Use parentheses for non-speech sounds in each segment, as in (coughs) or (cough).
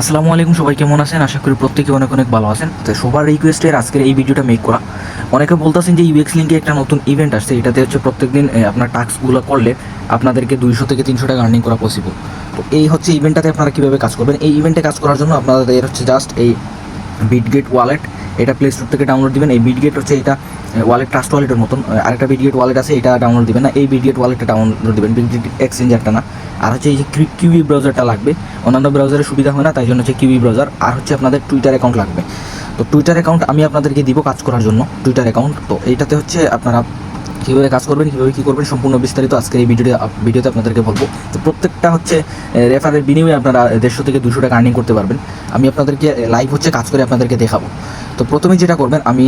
আসসালামু আলাইকুম, সবাই কেমন আছেন? আশা করি প্রত্যেকে অনেক অনেক ভালো আছেন। তো সবার রিকোয়েস্টের আজকের এই ভিডিওটা মেক করা। অনেকে বলতেছেন যে ইউএক্স লিঙ্কে একটা নতুন ইভেন্ট আসছে, এটাতে হচ্ছে প্রত্যেকদিন দিন আপনার টাস্কগুলো করলে আপনাদেরকে দুইশো থেকে তিনশো টাকা আর্নিং করা পসিবল তো এই হচ্ছে ইভেন্টটাতে আপনারা কীভাবে কাজ করবেন? এই ইভেন্টে কাজ করার জন্য আপনাদের হচ্ছে জাস্ট এই বিটগেট ওয়ালেট এটা প্লে স্টোর থেকে ডাউনলোড দিবেন। এই বিটগেট হচ্ছে এটা ওয়ালেট ট্রাস্ট ওয়ালেটের মতন। আর আরেকটা বিটগেট ওয়ালেট আছে, এটা ডাউনলোড দিবেন না। এই বিটগেট ওয়ালেটটা ডাউনলোড দিবেন বিটগেট এক্সচেঞ্জারটা না। আর হচ্ছে এই যে কিউই ব্রাউজারটা লাগবে, অন্যান্য ব্রাউজারের সুবিধা হয় না, তাই জন্য হচ্ছে কিউই ব্রাউজার আর হচ্ছে আপনাদের টুইটার অ্যাকাউন্ট লাগবে। তো টুইটার অ্যাকাউন্ট আমি আপনাদেরকে দিব কাজ করার জন্য টুইটার অ্যাকাউন্ট তো এইটাতে হচ্ছে আপনারা কীভাবে কাজ করবেন, কীভাবে কী করবেন, সম্পূর্ণ বিস্তারিত আজকে এই ভিডিওতে ভিডিওতে আপনাদেরকে বলব। তো প্রত্যেকটা হচ্ছে রেফারের বিনিময়ে আপনারা দেড়শো থেকে দুশো টাকা আর্নিং করতে পারবেন। আমি আপনাদেরকে লাইভ হচ্ছে, কাজ করে আপনাদেরকে দেখাবো। তো প্রথমে যেটা করবেন, আমি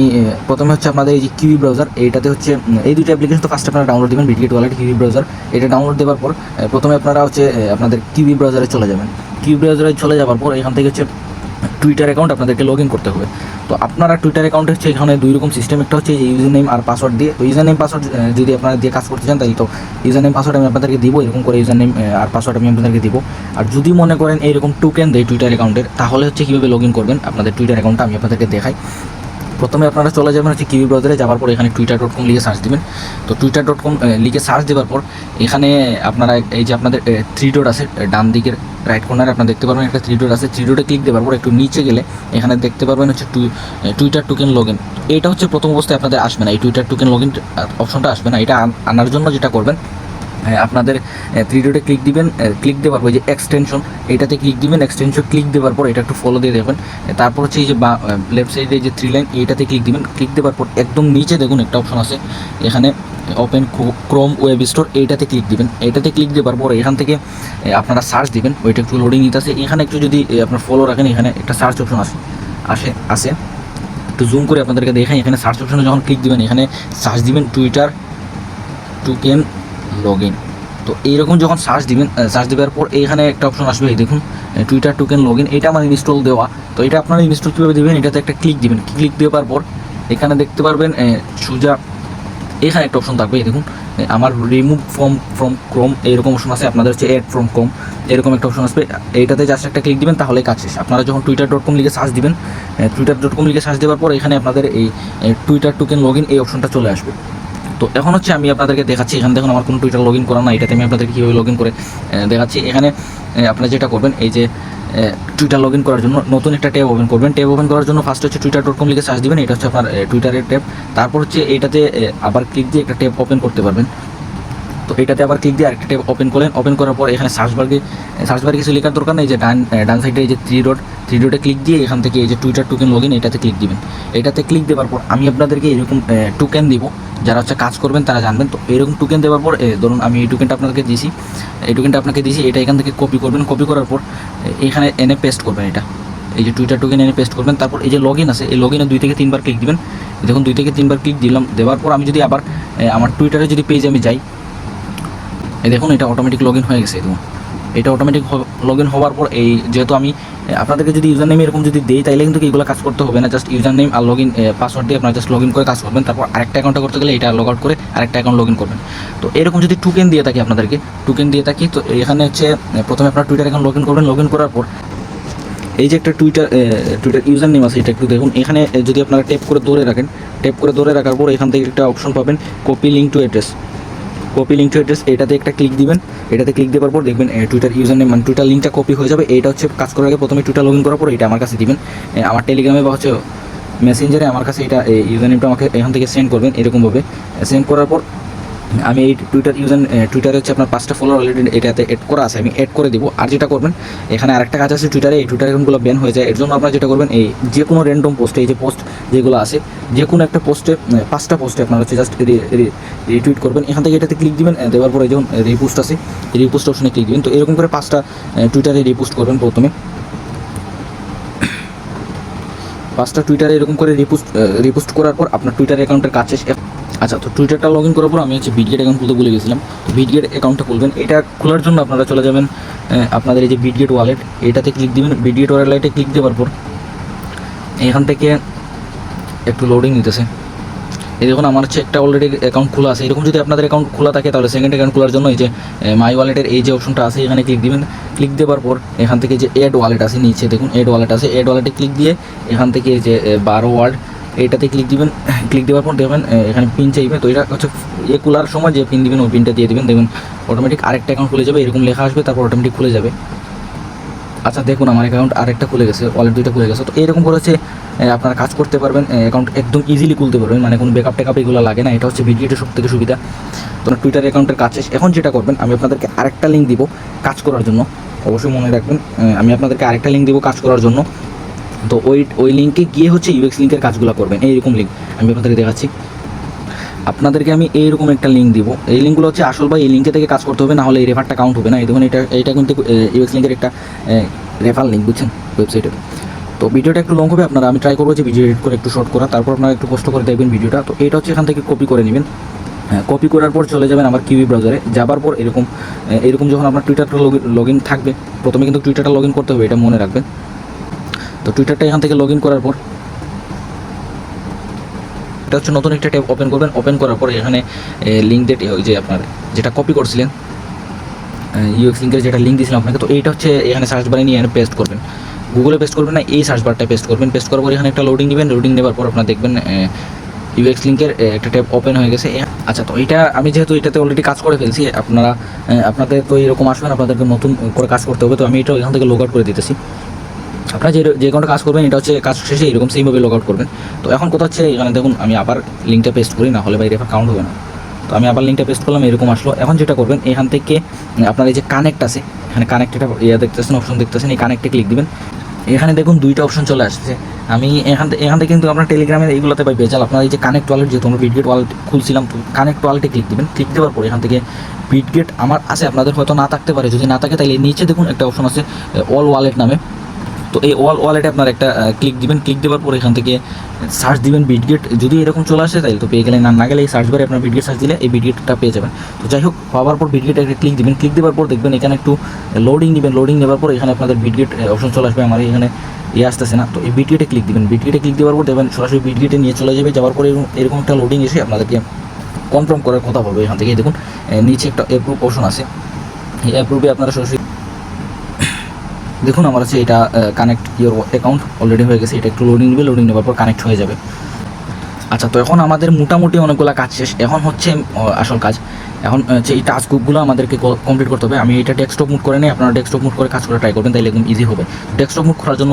প্রথমে হচ্ছে আপনাদের এই যে কিউই ব্রাউজার এইটাতে হচ্ছে এই দুটো অ্যাপ্লিকেশন তো ফার্স্ট আপনারা ডাউনলোড দেবেন বিটগেট ওয়ালেট কিউই ব্রাউজার এটা ডাউনলোড দেওয়ার পর প্রথমে আপনারা হচ্ছে আপনাদের কিউই ব্রাউজারে চলে যাবেন। কিউই ব্রাউজারে চলে যাওয়ার পর, এখান থেকে হচ্ছে টুইটার অ্যাকাউন্ট আপনাদেরকে লগ ইন করতে হবে। তো আপনারা টুইটার অ্যাকাউন্টের এখানে দুই রকম সিস্টেম একটা হচ্ছে যে ইউজার নেম আর পাসওয়ার্ড দিয়ে। তো ইউজার নেম পাসওয়ার্ড যদি আপনারা দিয়ে কাজ করতে চান তাই তো ইউজার নেম পাসওয়ার্ড আমি আপনাদেরকে দিব, এরকম করে ইউজার নেম আর পাসওয়ার্ড আমি আপনাদেরকে দিব। আর যদি মনে করেন এইরকম টোকেন দেয় টুইটার অ্যাকাউন্টের তাহলে হচ্ছে কীভাবে লগ ইন করবেন? আপনাদের টুইটার অ্যাকাউন্টটা আমি আপনাদেরকে দেখাই। প্রথমে আপনারা চলে যাবেন হচ্ছে কিউই ব্রাউজারে যাওয়ার পর এখানে টুইটার ডট কম লিখে সার্চ দিবেন। তো টুইটার ডট কম লিখে সার্চ দেওয়ার পর এখানে আপনারা এই যে আপনাদের থ্রি ডট আছে ডান দিকের রাইট কর্নারে আপনারা দেখতে পারবেন একটা থ্রি ডট আছে। থ্রি ডটে ক্লিক দেওয়ার পর একটু নিচে গেলে এখানে দেখতে পারবেন হচ্ছে টুইটার টোকেন লগ ইন এটা হচ্ছে প্রথম অবস্থায় আপনাদের আসবে না। এই টুইটার টোকেন লগ ইন অপশনটা আসবে না। এটা আনার জন্য যেটা করবেন আপনাদের থ্রি ডটে ক্লিক দিবেন ক্লিক দেওয়ার পর যে এক্সটেনশন এটাতে ক্লিক দিবেন এক্সটেনশন ক্লিক দেওয়ার পর এটা একটু ফলো দিয়ে দেখবেন। তারপর হচ্ছে এই যে বা লেফট সাইডে যে থ্রি লাইন এইটাতে ক্লিক দিবেন। ক্লিক দেওয়ার পর একদম নিচে দেখুন একটা অপশন আছে, এখানে ওপেন ক্রোম ওয়েব স্টোর এইটাতে ক্লিক দিবেন। এইটাতে ক্লিক দেওয়ার পর এখান থেকে আপনারা সার্চ দিবেন, ওইটা একটু লোডিং নিতে আছে এখানে একটু যদি আপনার ফলো রাখেন, এখানে একটা সার্চ অপশন আছে আসে আসে। একটু জুম করে আপনাদেরকে দেখাই, এখানে সার্চ অপশনে যখন ক্লিক দিবেন, এখানে সার্চ দিবেন টুইটার টুকেন লগ ইন তো এইরকম যখন সার্চ দিবেন সার্চ দেওয়ার পর এইখানে একটা অপশন আসবে, এই দেখুন টুইটার টোকেন লগ ইন এটা আমার ইনস্টল দেওয়া। তো এটা আপনারা ইনস্টল কীভাবে দেবেন? এটাতে একটা ক্লিক দিবেন। ক্লিক দেওয়ার পর এখানে দেখতে পারবেন সোজা, এখানে একটা অপশন থাকবে দেখুন আমার রিমুভ ফ্রম ফ্রম ক্রোম এরকম অপশন আছে, আপনাদের হচ্ছে এড ফ্রম ক্রোম এরকম একটা অপশন আসবে। এইটাতে জাস্ট একটা ক্লিক দিবেন তাহলে কাজ শেষ। আপনারা যখন টুইটার ডট কম লিখে সার্চ দিবেন টুইটার ডট কম লিখে সার্চ দেওয়ার পর এখানে আপনাদের এই টুইটার টোকেন লগ ইন এই অপশনটা চলে আসবে। তো এখন হচ্ছে আমি আপনাদেরকে দেখাচ্ছি, এখানে দেখুন আমার কোনো টুইটার লগ ইন করা না এটাতে আমি আপনাদেরকে কীভাবে লগ ইন করে দেখাচ্ছি। এখানে আপনি আপনারা যেটা করবেন, এই যে টুইটার লগ ইন করার জন্য নতুন একটা ট্যাব ওপেন করবেন। ট্যাব ওপেন করার জন্য ফার্স্ট হচ্ছে টুইটার ডট কম লিখে সার্চ দিবেন, এটা হচ্ছে আপনার টুইটারের ট্যাব তারপর হচ্ছে এটাতে আবার ক্লিক দিয়ে একটা ট্যাব ওপেন করতে পারবেন। তো এটাতে আবার ক্লিক দিয়ে আরেকটা ট্যাব ওপেন করলেন। ওপেন করার পর এখানে সার্চ বারকে সার্চ বারে কিছু লেখার দরকার নেই, যে ডান ডান সাইডে এই যে থ্রি ডট থ্রি ডটে ক্লিক দিয়ে এখান থেকে এই যে টুইটার টোকেন লগ ইন এটাতে ক্লিক দিবেন। এটাতে ক্লিক দেওয়ার পর আমি আপনাদেরকে এরকম টোকেন দিব। যারা হচ্ছে কাজ করবেন, তারা জানবেন। তো এরকম টোকেন দেওয়ার পর ধরুন আমি এই টোকেনটা আপনাদেরকে দিয়েছি এই টোকেনটা আপনাকে দিয়েছি এটা এখান থেকে কপি করবেন। কপি করার পর এখানে এনে পেস্ট করবেন এটা। এই যে টুইটার টোকেন এনে পেস্ট করবেন। তারপর এই যে লগ আছে, এই লগ ইনে দুই থেকে তিনবার ক্লিক দিবেন। দেখুন, দুই থেকে তিনবার ক্লিক দিলাম, দেওয়ার পর আমি যদি আবার আমার টুইটারে যদি পেজে আমি যাই এই দেখুন, এটা অটোমেটিক লগ হয়ে গেছে, দেখুন। এটা অটোমেটিক লগ ইন হওয়ার পর এই যেহেতু আমি আপনাদেরকে যদি ইউজার নেম এরকম যদি দেই, তাইলে কিন্তু এইগুলো কাজ করতে হবে না জাস্ট ইউজার নেম আর লগ ইন পাসওয়ার্ড দিয়ে আপনারা জাস্ট লগ ইন করে কাজ করবেন, তারপর আরেকটা অ্যাকাউন্টটা করতে গেলে এটা লগ আউট করে আরেকটা অ্যাকাউন্ট লগ ইন করবেন। তো এরকম যদি টুকেন দিয়ে থাকি আপনাদেরকে টুকেন দিয়ে থাকি, তো এখানে হচ্ছে প্রথমে আপনার টুইটার অ্যাকাউন্ট লগ ইন করবেন লগ ইন করার পর এই যে একটা টুইটার টুইটার ইউজার নেম আছে, এটা একটু দেখুন, এখানে যদি আপনারা টেপ করে ধরে রাখেন টেপ করে ধরে রাখার পর এখান থেকে একটা অপশন পাবেন copy link to address copy link to address এটাতে একটা ক্লিক দিবেন। এটাতে ক্লিক দেওয়ার পর দেখবেন টুইটার ইউজার নেম মানে টুইটার লিঙ্কটা কপি হয়ে যাবে। এটা হচ্ছে কাজ করার আগে প্রথমে টুইটার লগ ইন করার পর এটা আমার কাছে দিবেন। আমার টেলিগ্রামে বা হচ্ছে মেসেঞ্জারে আমার কাছে এটা ইউজার নেমটা আমাকে এখান থেকে সেন্ড করবেন এরকমভাবে। সেন্ড করার পর আমি এই টুইটার ইউজার টুইটারে হচ্ছে আপনার পাঁচটা ফলোয়ার অলরেডি এটাতে এড করা আছে, আমি এড করে দিব। আর যেটা করবেন, এখানে আরেকটা কাজ আছে টুইটারে এই টুইটার অ্যাকাউন্টগুলো ব্যান হয়ে যায়। এর জন্য আপনারা যেটা করবেন, এই যে কোনো র্যান্ডম পোস্টে এই যে পোস্ট যেগুলো আছে যে কোনো একটা পোস্টে পাঁচটা পোস্টে আপনারা হচ্ছে জাস্ট রিটুইট করবেন। এখান থেকে এটাতে ক্লিক দিবেন দেওয়ার পরে যখন রিপোস্ট আছে রিপোস্ট অপশনে ক্লিক দিবেন। তো এরকম করে পাঁচটা টুইটারে রিপোস্ট করবেন প্রথমে। পাঁচটা টুইটারে এরকম করে রিপোস্ট রিপোস্ট করার পর আপনার টুইটার অ্যাকাউন্টের কাছে আচ্ছা তো টুইটারটা লগ ইন করার পর আমি হচ্ছে বিটগেট অ্যাকাউন্ট খুলতে ভুলে গেছিলাম। তো বিটগেট অ্যাকাউন্টটা খুলবেন। এটা খোলার জন্য আপনারা চলে যাবেন আপনাদের এই যে বিটগেট ওয়ালেট এটাতে ক্লিক দিবেন। বিটগেট ওয়ালেটে ক্লিক দেওয়ার পর এখান থেকে একটু লোডিং নিতেছে। এই দেখুন, আমার হচ্ছে একটা অলরেডি অ্যাকাউন্ট খোলা আছে। এরকম যদি আপনাদের অ্যাকাউন্ট খোলা থাকে, তাহলে সেকেন্ড অ্যাকাউন্ট খোলার জন্য এই যে মাই ওয়ালেটের এই যে অপশনটা আছে, এখানে ক্লিক দিবেন। ক্লিক দেওয়ার পর এখান থেকে যে এড ওয়ালেট আছে, নিচে দেখুন এড ওয়ালেট আছে। এড ওয়ালেটে ক্লিক দিয়ে এখান থেকে যে বারো ওয়ার্ড এইটাতে ক্লিক দিবেন ক্লিক দেওয়ার পর দেখবেন এখানে পিন চাইবে। তো এটা হচ্ছে ইয়ে খোলার সময় যে পিন দিবেন, ওই পিনটা দিয়ে দিবেন। দেখবেন অটোমেটিক আরেকটা অ্যাকাউন্ট খুলে যাবে, এরকম লেখা আসবে, তারপর অটোমেটিক খুলে যাবে। আচ্ছা দেখুন, আমার অ্যাকাউন্ট আরেকটা খুলে গেছে ওয়ালেট দুইটা খুলে গেছে। তো এরকম করে হচ্ছে আপনারা কাজ করতে পারবেন অ্যাকাউন্ট একদম ইজিলি খুলতে পারবেন। মানে কোনো ব্যাকআপ টেকআপ এগুলো লাগে না, এটা হচ্ছে ভিডিওটা সব থেকে সুবিধা। তো টুইটার অ্যাকাউন্টের কাজ শেষ এখন যেটা করবেন, আমি আপনাদেরকে আরেকটা লিঙ্ক দিব কাজ করার জন্য। অবশ্যই মনে রাখবেন আমি আপনাদেরকে আরেকটা লিঙ্ক দিব কাজ করার জন্য। তো ওই ওই লিঙ্কে গিয়ে হচ্ছে ইউএক্স লিঙ্কের কাজগুলো করবেন। এইরকম লিঙ্ক আমি আপনাদেরকে দেখাচ্ছি। আপনাদেরকে আমি এইরকম একটা লিঙ্ক দিব। এই লিঙ্কগুলো হচ্ছে আসল বা এই লিঙ্কে থেকে কাজ করতে হবে, না হলে এই রেফারটা কাউন্ট হবে না। এই দেখুন, এটা এটা কিন্তু ইউএক্স লিঙ্কের একটা রেফার লিঙ্ক বুঝছেন? ওয়েবসাইটে তো ভিডিওটা একটু লং হবে, আপনারা, আমি ট্রাই করব যে ভিডিও এডিট করে একটু শর্ট করা। তারপর আপনারা একটু কষ্ট করে দেখবেন ভিডিওটা তো এটা হচ্ছে এখান থেকে কপি করে নেবেন। হ্যাঁ কপি করার পর চলে যাবেন আমার কিউই ব্রাউজারে যাবার পর এরকম এরকম যখন আপনার টুইটারটা লগ ইন থাকবে, প্রথমে কিন্তু টুইটারটা লগ ইন করতে হবে, এটা মনে রাখবেন। তো টুইটারটা এখান থেকে লগ ইন করার পর এটা হচ্ছে নতুন একটা ট্যাব ওপেন করবেন। ওপেন করার পর এখানে লিঙ্ক ডেট ওই যে আপনার যেটা কপি করছিলেন ইউএক্স লিঙ্কের যেটা লিঙ্ক দিয়েছিলাম আপনাকে, তো এইটা হচ্ছে এখানে সার্চ বারে নিয়ে পেস্ট করবেন। গুগলে পেস্ট করবেন না, এই সার্চ বারটা পেস্ট করবেন। পেস্ট করার পর এখানে একটা লোডিং নেবেন লোডিং নেবার পর আপনার দেখবেন ইউএক্স লিঙ্কের একটা ট্যাব ওপেন হয়ে গেছে। আচ্ছা তো এটা আমি যেহেতু এটাতে অলরেডি কাজ করে ফেলছি, আপনারা আপনাদের তো এরকম আসবেন আপনাদেরকে নতুন করে কাজ করতে হবে, তো আমি এটা এখান থেকে লগ আউট করে দিতেছি। আপনারা যে যে কোনো কাজ করবেন, এটা হচ্ছে কাজ শেষে এরকম সেইভাবে লগ আউট করবেন। তো এখন কোথা হচ্ছে এখানে দেখুন, আমি আবার লিঙ্কটা পেস্ট করি, না হলে বা রেফার কাউন্ট হবে না। তো আমি আবার লিঙ্কটা পেস্ট করলাম, এরকম আসলো। এখন যেটা করবেন, এখান থেকে আপনার এই যে কানেক্ট আছে, এখানে কানেক্ট এটা ইয়ে দেখতেছেন অপশন দেখতেছেন, এই কানেক্টে ক্লিক দিবেন। এখানে দেখুন, দুইটা অপশন চলে আসছে। আমি এখান থেকে এখান থেকে কিন্তু আপনার টেলিগ্রামের এইগুলোতে পাই পেয়েছাল আপনার এই যে কানেক্ট ওয়ালেট যেহেতু আমরা বিটগেট ওয়ালেট খুলছিলাম কানেক্ট ওয়ালেটে ক্লিক দিবেন। ক্লিক দেওয়ার পর এখান থেকে বিটগেট আমার আছে, আপনাদের হয়তো না থাকতে পারে। যদি না থাকে তাহলে নিচে দেখুন একটা অপশন আছে অল ওয়ালেট নামে। তো এই অল ওয়ালেটে আপনার একটা ক্লিক দিবেন ক্লিক দেওয়ার পর এখান থেকে সার্চ দিবেন বিটগেট যদি এরকম চলে আসে তাহলে তো পেয়ে গেলে না না গেলে এই সার্চ বারে আপনার বিটগেট সার্চ দিলে এই বিটগেটটা পেয়ে যাবেন। তো যাই হোক, পাওয়ার পর বিটগেট একটা ক্লিক দিবেন। ক্লিক দেওয়ার পর দেখবেন এখানে একটু লোডিং নেবেন লোডিং নেওয়ার পর এখানে আপনাদের বিটগেট অপশন চলে আসবে। আমার এখানে ইয়ে আসতেছে না। তো এই বিটগেটে ক্লিক দিবেন। বিটগেটে ক্লিক দেওয়ার পর দেখবেন সরাসরি বিটগেটে নিয়ে চলে যাবে। যাওয়ার পরে এরকম একটা লোডিং এসে আপনাদেরকে কনফার্ম করার কথা বলবে এখান থেকে। দেখুন নিচে একটা অ্যাপ্রুভ অপশন আছে। এই অ্যাপ্রুভে আপনারা সরাসরি দেখুন, আমার হচ্ছে এটা কানেক্ট ইওর অ্যাকাউন্ট অলরেডি হয়ে গেছে, এটা একটু লোডিং নেবে লোডিং নেওয়ার পর কানেক্ট হয়ে যাবে। আচ্ছা তো এখন আমাদের মোটামুটি অনেকগুলো কাজ শেষ। এখন হচ্ছে আসল কাজ। এখন যে এই টাস্ক গ্রুপগুলো আমাদেরকে কমপ্লিট করতে হবে, আমি এটা ডেস্কটপ মুড করে নিই, আপনারা ডেস্কটপ মুড করে কাজ করে ট্রাই করবেন তাহলে একদম ইজি হবে। ডেস্কটপ মুড করার জন্য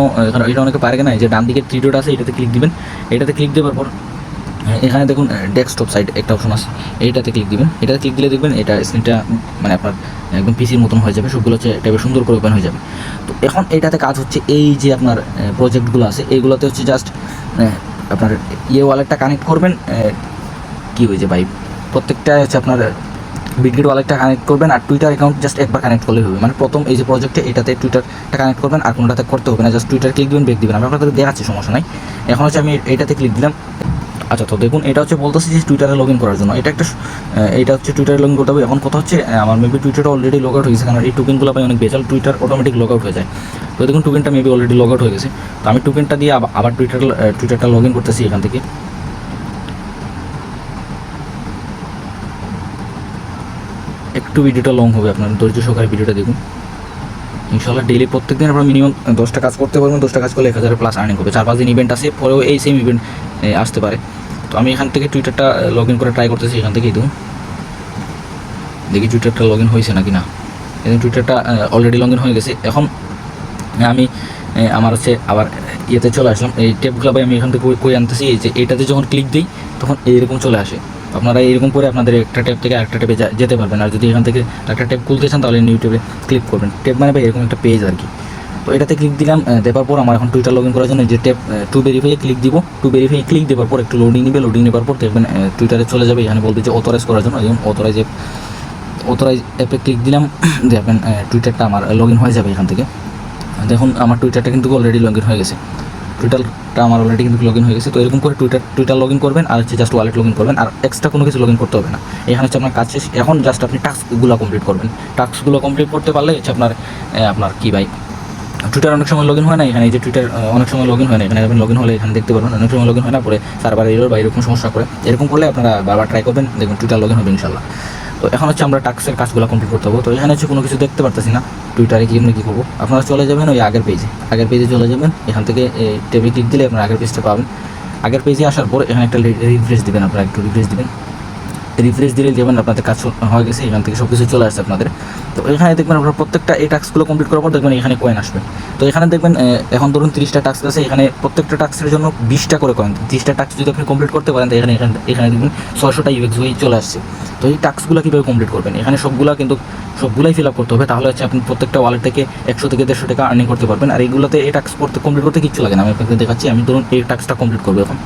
এটা অনেকে পারে না যে ডান দিকে থ্রি ডট আছে, এটাতে ক্লিক দিবেন। এটাতে ক্লিক দেওয়ার পর এখানে দেখুন ডেস্কটপ সাইড একটা অপশন আছে। এইটাতে ক্লিক দিবেন। এটাতে ক্লিক দিলে দেখবেন এটা স্ক্রিনটা মানে আপনার একদম পিসির মতন হয়ে যাবে। সবগুলো হচ্ছে ট্যাবে সুন্দর করে ওপেন হয়ে যাবে। তো এখন এটাতে কাজ হচ্ছে এই যে আপনার প্রজেক্টগুলো আছে, এইগুলোতে হচ্ছে জাস্ট আপনার ইয়ে ওয়ালেটটা কানেক্ট করবেন কি হয়েছে ভাই প্রত্যেকটা হচ্ছে আপনার বিটগেট ওয়ালেটটা কানেক্ট করবেন আর টুইটার অ্যাকাউন্ট জাস্ট একবার কানেক্ট করলেই হবে। মানে প্রথম এই যে প্রজেক্টে এটাতে টুইটারটা কানেক্ট করবেন আর কোনোটাতে করতে হবে না। জাস্ট টুইটার ক্লিক দিবেন ব্রেক দিবেন। আমি আপনাদের দেখাচ্ছি, সমস্যা নাই। এখন হচ্ছে আমি এটাতে ক্লিক দিলাম। আচ্ছা তো দেখুন, এটা হচ্ছে বলতেছি যে টুইটারে লগ ইন করার জন্য। এটা একটা এটা হচ্ছে টুইটারে লগ ইন করতে হবে। এখন কথা হচ্ছে আমার মেবি টুইটারটা অলরেডি লগ আউট হয়ে গেছে, কারণ এই টোকেনগুলো পাই অনেক বেচাল টুইটার অটোমেটিক লগ আউট হয়ে যায়। তো দেখুন টোকেনটা মেবি অলরেডি লগ আউট হয়ে গেছে। তো আমি টোকেনটা দিয়ে আবার- টুইটার টুইটারটা লগ ইন করতেছি এখান থেকে। একটু ভিডিওটা লং হবে আপনার, ধৈর্য সহকারে ভিডিওটা দেখুন। ইনশাল্লাহ ডেলি প্রত্যেক দিন আপনার মিনিমাম দশটা কাজ করতে পারবেন দশটা কাজ করলে এক হাজার প্লাস আর্নিং হবে। চার পাঁচ দিন ইভেন্ট আছে, পরেও এই সেম ইভেন্ট আসতে পারে। তো আমি এখান থেকে টুইটারটা লগ ইন করে ট্রাই করতেছি, এখান থেকেই দেখুন দেখি টুইটারটা লগ ইন হয়েছে নাকি না। টুইটারটা অলরেডি লগ ইন হয়ে গেছে। এখন আমি আমার হচ্ছে আবার ইয়েতে চলে আসলাম। এই টেপগুলো আমি এখান থেকে কই আনতেছি যে এটাতে যখন ক্লিক দিই, তখন এইরকম চলে আসে। আপনারা এইরকম করে আপনাদের একটা ট্যাপ থেকে আরেকটা ট্যাপে যেতে পারবেন। আর যদি এখান থেকে একটা ট্যাপ খুলতে চান, তাহলে ইউটিউবে ক্লিক করবেন। ট্যাপ মানে এরকম একটা পেজ আর কি। তো এটাতে ক্লিক দিলাম দেওয়ার পর আমার এখন টুইটার লগ ইন করার জন্য যে ট্যাপ টু ভেরিফাই ক্লিক দিব। টু ভেরিফাই ক্লিক দেওয়ার পর একটু লোডিং নেবে লোডিং নেওয়ার পর দেখবেন টুইটারে চলে যাবে, এখানে বলতে যে অথরাইজ করার জন্য। যেমন অথরাইজ অ্যাপ অথরাইজ অ্যাপে ক্লিক দিলাম, (coughs) দেখবেন টুইটারটা আমার লগ ইন হয়ে যাবে এখান থেকে। দেখুন, আমার টুইটারটা কিন্তু অলরেডি লগ ইন হয়ে গেছে। টুইটারটা আমার অলরেডি কিন্তু লগ ইন হয়ে গেছে। তো এরকম করে টুইটার টুইটার লগ ইন করবেন, আর হচ্ছে জাস্ট ওয়ালেট লগ ইন করবেন, আর এক্সট্রা কোনো কিছু লগ ইন করতে হবে না। এখানে হচ্ছে আপনার কাজ শেষ। এখন জাস্ট আপনি টাস্কগুলো কমপ্লিট করবেন। টাস্কগুলো কমপ্লিট করতে পারলে হচ্ছে আপনার আপনার কী ভাই? টুইটার অনেক সময় লগ ইন হয় না, এখানে এই যে টুইটার অনেক সময় লগ ইন হয় না, এখানে লগ ইন হলে এখানে দেখতে পারবেন, অনেক সময় লগ ইন হয় না, পরে সার্ভার এরর বা এরকম সমস্যা করে এরকম করলে আপনারা বারবার ট্রাই করবেন দেখুন টুইটার লগ ইন হবে ইনশাল্লাহ তো এখন হচ্ছে আমরা টাক্সের কাজগুলো কমপ্লিট করতে হবে। তো এখানে হচ্ছে কোনো কিছু দেখতে পারতেছি না টুইটারে কি এমনি কী করব? আপনারা চলে যাবেন ওই আগের পেজে আগের পেজে চলে যাবেন, এখান থেকে টেবিল ক্লিক দিলে আপনারা আগের পেজটা পাবেন। আগের পেজে আসার পর এখানে একটা রিফ্রেশ দেবেন, আপনারা একটু রিফ্রেশ দিবেন। রিফ্রেশ দিলে যেমন আপনাদের কাজ হয়ে গেছে, এখান থেকে সব কিছু চলে আসছে আপনাদের। তো এখানে দেখবেন আপনার প্রত্যেকটা এই টাস্কগুলো কমপ্লিট করার পর দেখবেন এখানে কয়েন আসবে। তো এখানে দেখবেন এখন ধরুন তিরিশটা টাস্ক আছে, এখানে প্রত্যেকটা টাস্কের জন্য বিশটা করে কয়েন তিরিশটা টাস্ক যদি আপনি কমপ্লিট করতে পারেন তো এখানে এখানে এখানে দেখবেন ছয়শোটা ইউএক্স হয়ে চলে আসছে। তো এই টাস্কগুলো কীভাবে কমপ্লিট করবেন? এখানে সবগুলো কিন্তু, সবগুলাই ফিল আপ করতে হবে, তাহলে হচ্ছে আপনি প্রত্যেকটা ওয়ালেট থেকে একশো থেকে দেড়শো টাকা আর্নিং করতে পারবেন। আর এইগুলোতে এই টাস্ক করতে কমপ্লিট করতে কিচ্ছু লাগে না। আমি আপনাকে দেখাচ্ছি, আমি ধরুন এই টাস্কটা কমপ্লিট করব এখন।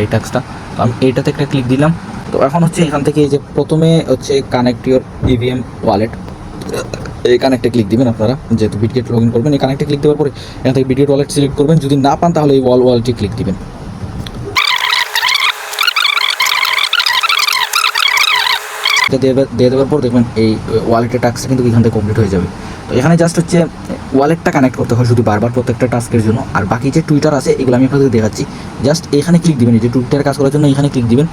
এই টাস্কটা, তো আমি এইটাতে একটা ক্লিক দিলাম। তো এখন হচ্ছে এখান থেকে এই যে প্রথমে হচ্ছে কানেক্ট ইউর ইভিএম ওয়ালেট এই কানেক্টে ক্লিক দিবেন আপনারা, যেহেতু বিটগেট লগ ইন করবেন, এই কানেক্টে ক্লিক দেওয়ার পরে এখান থেকে বিটগেট ওয়ালেট সিলেক্ট করবেন। যদি না পান, তাহলে এই ওয়াল ওয়ালেটে ক্লিক দিবেন। দিয়ে দেওয়ার পর দেখবেন এই ওয়ালেটের টাস্ক কিন্তু এখান থেকে কমপ্লিট হয়ে যাবে। এখানে জাস্ট হচ্ছে ওয়ালেটটা কানেক্ট করতে হয় শুধু বারবার প্রত্যেকটা টাস্কের জন্য। আর বাকি যে টুইটার আছে, এগুলো আমি আপনাদের দেখাচ্ছি। জাস্ট এখানে ক্লিক দিবেন, এই যে টুইটার কাজ করার জন্য এখানে ক্লিক দিবেন।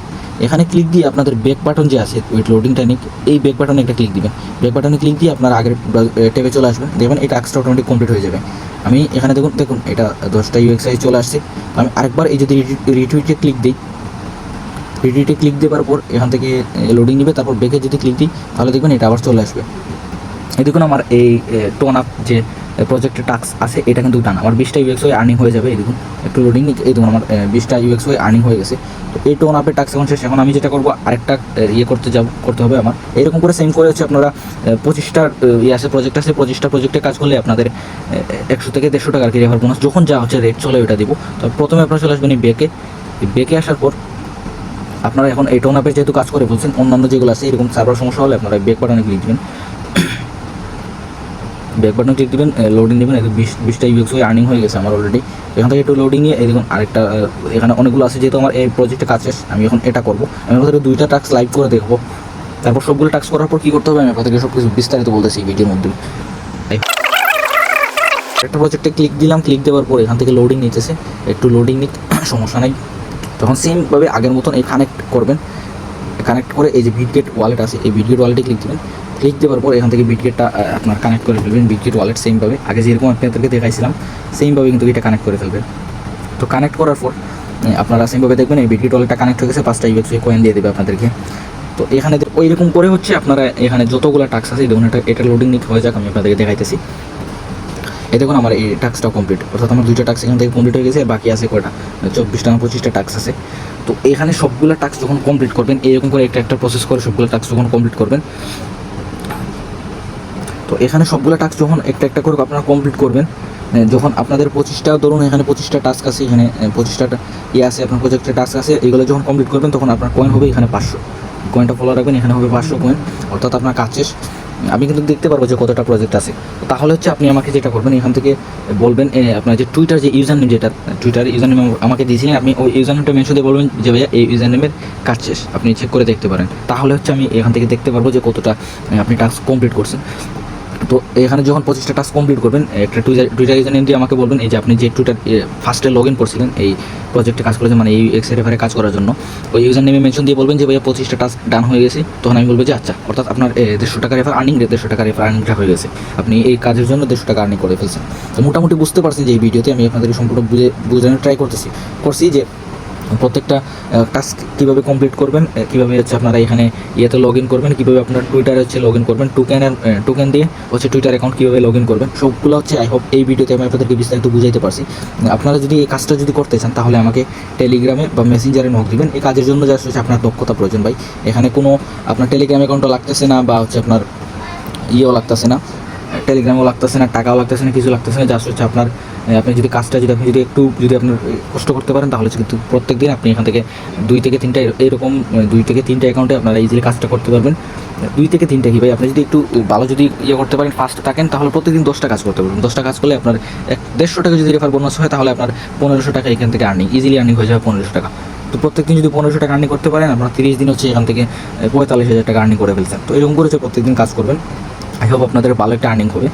এখানে ক্লিক দিয়ে আপনাদের ব্যাক বাটন যে আছে ওয়েট লোডিং টাইমিক এই ব্যাক বাটনে একটা ক্লিক দিবেন। ব্যাক বাটনে ক্লিক দিয়ে আপনার আগের টেবে চলে আসবেন। দেখবেন এই টাস্কটা অটোমেটিক কমপ্লিট হয়ে যাবে। আমি এখানে দেখুন দেখুন, এটা দশটা ইউএক্সাই চলে আসছে। আমি আরেকবার এই যদি রিটুইটে ক্লিক দিই ভিডিওতে ক্লিক দেওয়ার পর এখান থেকে লোডিং নেবে, তারপর বেকে যদি ক্লিক দিই, তাহলে দেখবেন এটা আবার চলে আসবে। এই দেখুন আমার এই টোন আপ যে প্রজেক্টের টাস্ক আছে, এটা কিন্তু ডান আমার বিশটা ইউএক্স হয়ে আর্নিং হয়ে যাবে এই দেখুন একটু লোডিং এই দেখুন, আমার বিশটা ইউএক্স হয়ে আর্নিং হয়ে গেছে। তো এই টোন আপের টাস্ক এখন শেষ। এখন আমি যেটা করব, আরেকটা ইয়ে করতে যাব, করতে হবে আমার। এরকম করে সেম করে হচ্ছে আপনারা পঁচিশটা ইয়ে আছে প্রজেক্ট আছে, পঁচিশটা প্রজেক্টে কাজ করলে আপনাদের একশো থেকে দেড়শো টাকার কি রেফার বোনাস যখন যা হচ্ছে রেট চলে ওটা দিব। তো প্রথমে আপনারা চলে আসবেন এই বেকে বেকে আসার পর আপনারা এখন এই টোন আপে যেহেতু কাজ করে বলছেন, অন্যান্য যেগুলো আছে, এরকম সার্ভার সমস্যা হলে আপনারা বেক বাটনে দিবেন। ব্যাক বাটনে ক্লিক দিবেন লোডিং নেবেন এই বিশ বিশটা ইউএক্স হয়ে আর্নিং হয়ে গেছে আমার অলরেডি এখান থেকে একটু লোডিং নিয়ে দেখুন আরেকটা এখানে অনেকগুলো আছে, যেহেতু আমার এই প্রজেক্টে কাজ শেষ, আমি এখন এটা করব। আমি আপনাদের দুইটা টাস্ক লাইভ করে দেখব। তারপর সবগুলো টাস্ক করার পর কী করতে হবে, আমি আপনাদেরকে সব কিছু বিস্তারিত বলতেছি ভিডিওর মধ্যে। একটা প্রজেক্টে ক্লিক দিলাম ক্লিক দেওয়ার পর এখান থেকে লোডিং নিতেছে। একটু লোডিং নিতে (coughs) সমস্যা নাই। তখন সেমভাবে আগের মতন এই কানেক্ট করবেন। কানেক্ট করে এই যে বিটগেট ওয়ালেট আছে, এই বিটগেট ওয়ালেটে ক্লিক দেবেন। ক্লিক দেওয়ার পর এখান থেকে বিটগেটটা আপনার কানেক্ট করে ফেলবেন। বিটগেট ওয়ালেট সেমভাবে আগে যেরকম আপনাদেরকে দেখাইছিলাম সেমভাবে কিন্তু এটা কানেক্ট করে ফেলবেন। তো কানেক্ট করার পর আপনারা সেমভাবে দেখবেন, এই বিটগেট ওয়ালেটটা কানেক্ট হয়ে গেছে, পাঁচটা ইউএক্স কয়েন দিয়ে দেবে আপনাদেরকে। তো এখানে ওই রকম করে হচ্ছে, আপনারা এখানে যতগুলো টাক্স আছে, দেখুন এটা এটা লোডিং নিতে হয়ে যাক, আমি আপনাদেরকে দেখাইতেছি। এই দেখুন আমার এই টাস্কটাও কমপ্লিট অর্থাৎ আমার দুইটা টাস্ক এখান থেকে কমপ্লিট হয়ে গেছে বাকি আছে কয়টা? চব্বিশটা না, পঁচিশটা টাস্ক আছে। তো এখানে সবগুলো টাস্ক যখন কমপ্লিট করবেন, এরকম করে একটা একটা প্রসেস করে সবগুলো টাস্ক যখন কমপ্লিট করবেন তো এখানে সবগুলো টাস্ক যখন একটা একটা করে আপনারা কমপ্লিট করবেন যখন আপনাদের পঁচিশটা ধরুন এখানে পঁচিশটা টাস্ক আছে, এখানে পঁচিশটা ইয়ে আছে, আপনার প্রজেক্টের টাস্ক আছে, এগুলো যখন কমপ্লিট করবেন তখন আপনার কয়েন হবে এখানে পাঁচশো। কয়েনটা ফলো রাখবেন, এখানে হবে পাঁচশো কয়েন অর্থাৎ আপনার কাজ শেষ। আমি কিন্তু দেখতে পারব যে কতটা প্রজেক্ট আছে। তাহলে হচ্ছে আপনি আমাকে যেটা করবেন, এখান থেকে বলবেন আপনার যে টুইটার যে ইউজার নেম যেটা টুইটার ইউজার নেম আমাকে দিয়েছিলেন আপনি ওই ইউজার নেমটা মেনশন দিয়ে বলবেন যে ভাইয়া, এই ইউজার নেমের কাজ শেষ। আপনি চেক করে দেখতে পারেন। তাহলে হচ্ছে আমি এখান থেকে দেখতে পারব যে কতটা আপনি টাস্ক কমপ্লিট করছেন। তো এখানে যখন পঁচিশটা টাস্ক কমপ্লিট করবেন একটা টুইটার টুইটার নেম দিয়ে আমাকে বলবেন, এই যে আপনি যে টুইটার ফার্স্টে লগ ইন করছিলেন, এই প্রজেক্টে কাজ করেছেন মানে এই এক্স রেফারে কাজ করার জন্য, ওই ইউজার নেমে মেনশন দিয়ে বলবেন যে ভাইয়া পঁচিশটা টাস্ক ডান হয়ে গেছে, তখন আমি বলব যে আচ্ছা অর্থাৎ আপনার দেড়শো টাকা রেফার আর্নিং দেড়শো টাকা রেফার আর্নিংটা হয়ে গেছে। আপনি এই কাজের জন্য দেড়শো টাকা আর্নিং করে ফেলছেন। তো মোটামুটি বুঝতে পারছেন যে এই ভিডিওতে আমি আপনাদের সম্পূর্ণ বুঝে, বোঝানোর ট্রাই করতেছি। করছি যে প্রত্যেকটা টাস্ক কীভাবে কমপ্লিট করবেন কীভাবে হচ্ছে আপনারা এখানে ইয়েতে লগ ইন করবেন, কীভাবে আপনার টুইটারে হচ্ছে লগ ইন করবেন টোকেনের টোকেন দিয়ে হচ্ছে টুইটার অ্যাকাউন্ট কীভাবে লগ ইন করবেন, সবগুলো হচ্ছে আই হোপ এই ভিডিওতে আমি আপনাদেরকে বিস্তারিত বুঝাইতে পারছি। আপনারা যদি এই কাজটা যদি করতে চান, তাহলে আমাকে টেলিগ্রামে বা মেসেঞ্জারে নক দিবেন। এই কাজের জন্য জাস্ট হচ্ছে আপনার দক্ষতা প্রয়োজন ভাই। এখানে কোনো, আপনার টেলিগ্রাম অ্যাকাউন্টও লাগতেছে না বা হচ্ছে আপনার ইয়েও লাগতেছে না। টেলিগ্রামও লাগতেছে না, টাকাও লাগতেছে না, কিছু লাগতেছে না জাস্ট হচ্ছে আপনার আপনি যদি কাজটা যদি আপনি যদি একটু যদি আপনার কষ্ট করতে পারেন, তাহলে কিন্তু প্রত্যেক দিন আপনি এখান থেকে দুই থেকে তিনটা এরকম দুই থেকে তিনটা অ্যাকাউন্টে আপনারা ইজিলি কাজটা করতে পারবেন। দুই থেকে তিনটা কি ভাই? আপনি যদি একটু ভালো যদি ইয়ে করতে পারেন ফার্স্ট থাকেন, তাহলে প্রত্যেকদিন দশটা কাজ করতে পারবেন। দশটা কাজ করলে আপনার এক, দেড়শো টাকা যদি রেফার বোনাস হয়, তাহলে আপনার পনেরোশো টাকা এখান থেকে আর্নিং ইজিলি আর্নিং হয়ে যাবে পনেরোশো টাকা। তো প্রত্যেকদিন যদি পনেরোশো টাকা আর্নিং করতে পারেন, আপনার তিরিশ দিন হচ্ছে এখান থেকে পঁয়তাল্লিশ হাজার টাকা আর্নিং করে ফেলছেন। তো এরকম করে হচ্ছে প্রত্যেকদিন কাজ করবেন। আই হোপ আপনাদের ভালো একটা আর্নিং হবে।